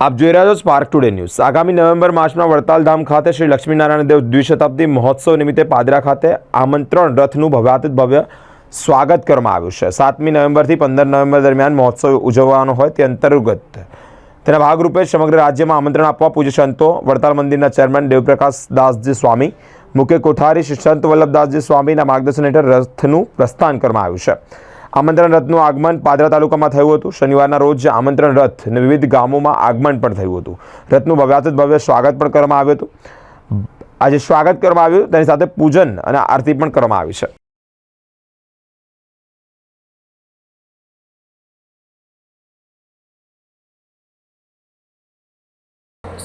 આપ જોઈ રહ્યા છો સ્પાર્ક ટુડે ન્યૂઝ આગામી નવેમ્બર માસમાં વડતાલ ધામ ખાતે શ્રી લક્ષ્મીનારાયણ દેવ દ્વિશતાબ્દી મહોત્સવ નિમિત્તે પાદરા ખાતે આમંત્રણ રથનું ભવ્યાતિત ભવ્ય સ્વાગત કરવામાં આવ્યું છે. સાતમી નવેમ્બરથી પંદર નવેમ્બર દરમિયાન મહોત્સવ ઉજવવાનો હોય તે અંતર્ગત તેના ભાગરૂપે સમગ્ર રાજ્યમાં આમંત્રણ આપવા પૂજ્ય સંતો, વડતાલ મંદિરના ચેરમેન દેવપ્રકાશ દાસજી સ્વામી મુખ્ય કોઠારી, શ્રી સંત વલ્લભદાસજી સ્વામીના માર્ગદર્શન હેઠળ રથનું પ્રસ્થાન કરવામાં આવ્યું છે. આમંત્રણ રથનું આગમન પાદરા તાલુકામાં થયું હતું. શનિવારના રોજ આમંત્રણ રથ અને વિવિધ ગામોમાં આગમન પણ થયું હતું. રથનું ભવ્યાતીત ભવ્ય સ્વાગત પણ કરવામાં આવ્યું હતું. આજે સ્વાગત કરવામાં આવ્યું તેની સાથે પૂજન અને આરતી પણ કરવામાં આવી છે.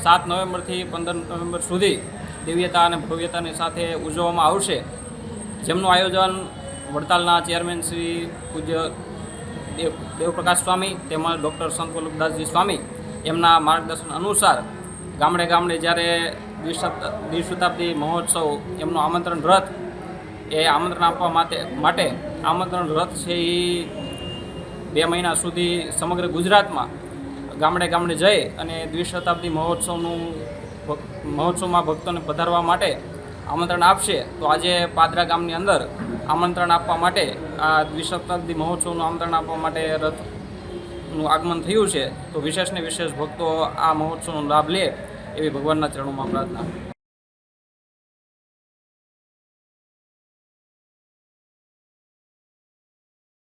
સાત નવેમ્બરથી પંદર નવેમ્બર સુધી દિવ્યતા અને ભવ્યતાની સાથે ઉજવવામાં આવશે. જેમનું આયોજન વડતાલના ચેરમેન શ્રી પૂજ્ય દેવ દેવપ્રકાશ સ્વામી તેમજ ડૉક્ટર સંત સ્વામી એમના માર્ગદર્શન અનુસાર ગામડે ગામડે જ્યારે દ્વિશત, દ્વિશતાબ્દી મહોત્સવ એમનું આમંત્રણ રથ એ આમંત્રણ આપવા માટે માટે આમંત્રણ રથ છે એ બે મહિના સુધી સમગ્ર ગુજરાતમાં ગામડે ગામડે જઈ અને દ્વિશતાબ્દી મહોત્સવનું મહોત્સવમાં ભક્તોને પધારવા માટે આમંત્રણ આપશે. તો આજે પાદરા ગામની અંદર આમંત્રણ આપવા માટે, આ દ્વિશતાબ્દી મહોત્સવનું આમંત્રણ આપવા માટે રથનું આગમન થયું છે, તો વિશેષને વિશેષ ભક્તો આ મહોત્સવનો લાભ લે એવી ભગવાનના ચરણોમાં પ્રાર્થના.